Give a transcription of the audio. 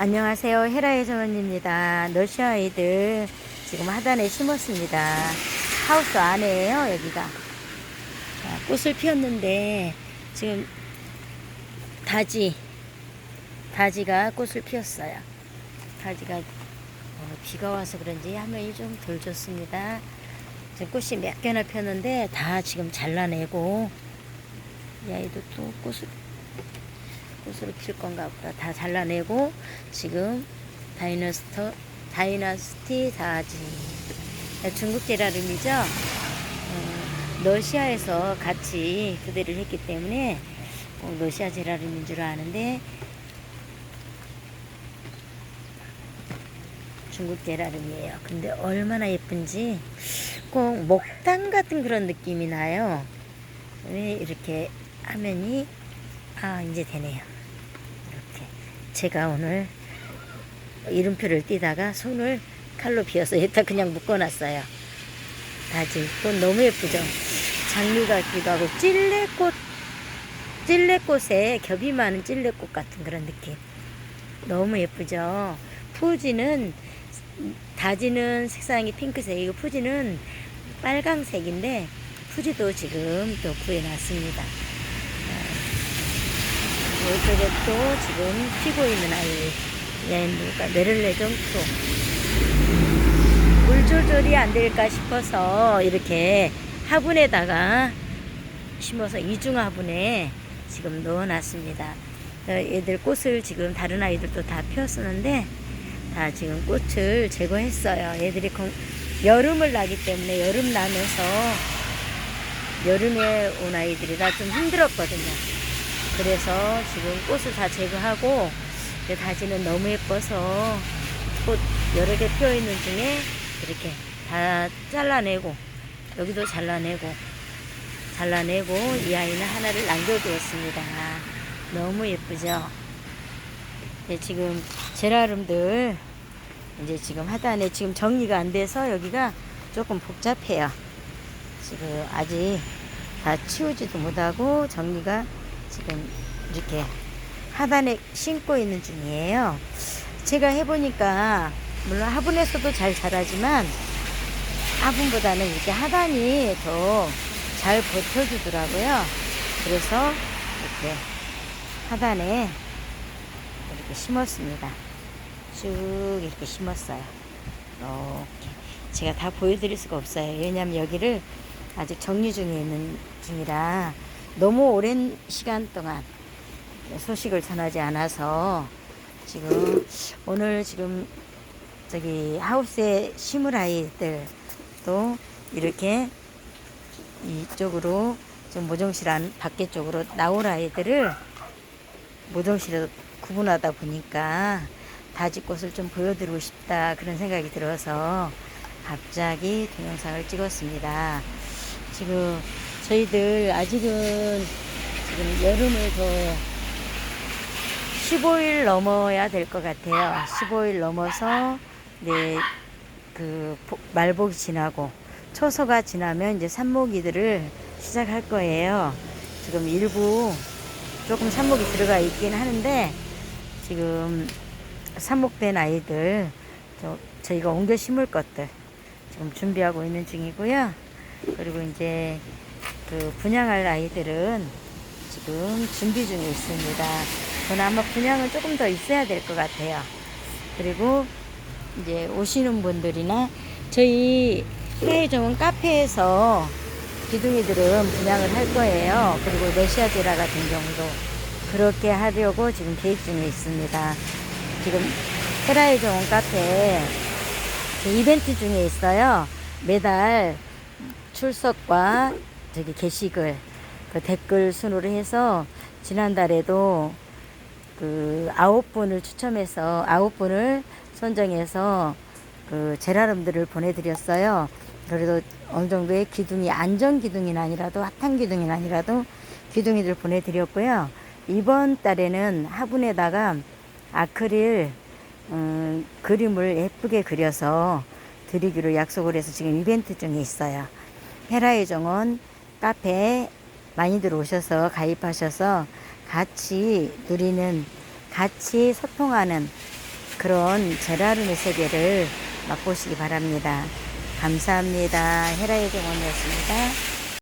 안녕하세요. 헤라의 정원입니다. 러시아이들 지금 하단에 심었습니다. 하우스 안에요, 여기가. 자, 꽃을 피웠는데 지금 다지, 다지가 꽃을 피웠어요. 다지가 어, 비가 와서 그런지 화면이 좀 덜 좋습니다. 지금 꽃이 몇 개나 폈는데 다 지금 잘라내고 이 아이도 또 꽃을 꽃으로 필 건가 보다. 다 잘라내고 지금 다이너스터 다이너스티 다지 중국 제라름이죠. 어, 러시아에서 같이 교대를 했기 때문에 꼭 러시아 제라름인 줄 아는데 중국 제라름이에요. 근데 얼마나 예쁜지 꼭 목단 같은 그런 느낌이 나요. 왜 이렇게 화면이 아 이제 되네요. 제가 오늘 이름표를 띄다가 손을 칼로 비어서 여기다 그냥 묶어놨어요. 다지 꽃 너무 예쁘죠. 장미 같기도 하고 찔레꽃 찔레꽃에 겹이 많은 찔레꽃 같은 그런 느낌. 너무 예쁘죠. 푸지는 다지는 색상이 핑크색이고 푸지는 빨강색인데 푸지도 지금 또 구해놨습니다. 이쪽에 또 지금 피고 있는 아이 얘누가 메를레종 프로 물 조절이 안 될까 싶어서 이렇게 화분에다가 심어서 이중 화분에 지금 넣어놨습니다. 어, 얘들 꽃을 지금 다른 아이들도 다 피웠었는데 다 지금 꽃을 제거했어요. 얘들이 건- 여름을 나기 때문에 여름 나면서 여름에 온 아이들이라 좀 힘들었거든요. 그래서 지금 꽃을 다 제거하고 이 다지는 너무 예뻐서 꽃 여러 개 피어 있는 중에 이렇게 다 잘라내고 여기도 잘라내고 잘라내고 이 아이는 하나를 남겨두었습니다. 너무 예쁘죠? 네, 지금 제라름들 이제 지금 하단에 지금 정리가 안 돼서 여기가 조금 복잡해요. 지금 아직 다 치우지도 못하고 정리가 지금 이렇게 하단에 심고 있는 중이에요. 제가 해보니까 물론 화분에서도 잘 자라지만 화분보다는 이렇게 하단이 더 잘 버텨주더라고요. 그래서 이렇게 하단에 이렇게 심었습니다. 쭉 이렇게 심었어요. 이렇게 제가 다 보여드릴 수가 없어요. 왜냐하면 여기를 아직 정리 중에 있는 중이라 너무 오랜 시간 동안 소식을 전하지 않아서 지금 오늘 지금 저기 하우스에 심을 아이들도 이렇게 이쪽으로 좀 모종실 안 밖에 쪽으로 나올 아이들을 모종실에 구분하다 보니까 다지꽃을 좀 보여드리고 싶다 그런 생각이 들어서 갑자기 동영상을 찍었습니다. 지금 저희들 아직은 지금 여름을 더 15일 넘어야 될 것 같아요. 15일 넘어서 네, 그 복- 말복이 지나고 초서가 지나면 이제 산모기들을 시작할 거예요. 지금 일부 조금 산목이 들어가 있긴 하는데 지금 삽목된 아이들 저, 저희가 옮겨 심을 것들 지금 준비하고 있는 중이고요. 그리고 이제 그 분양할 아이들은 지금 준비 중에 있습니다. 저는 아마 분양은 조금 더 있어야 될 것 같아요. 그리고 이제 오시는 분들이나 저희 해외 정원 카페에서 기둥이들은 분양을 할 거예요. 그리고 러시아 제라 같은 경우도 그렇게 하려고 지금 계획 중에 있습니다. 지금 헤라의 정원 카페 그 이벤트 중에 있어요. 매달 출석과 저기 게시글 그 댓글 순으로 해서 지난달에도 그 아홉 분을 추첨해서 아홉 분을 선정해서 그 제라름들을 보내드렸어요. 그래도 어느 정도의 기둥이 안전 기둥이 아니라도 핫한 기둥이 아니라도 기둥이들 보내드렸고요. 이번 달에는 화분에다가 아크릴 음, 그림을 예쁘게 그려서 드리기로 약속을 해서 지금 이벤트 중에 있어요. 헤라의 정원 카페에 많이들 오셔서 가입하셔서 같이 누리는, 같이 소통하는 그런 제라름의 세계를 맛보시기 바랍니다. 감사합니다. 헤라의 정원이었습니다.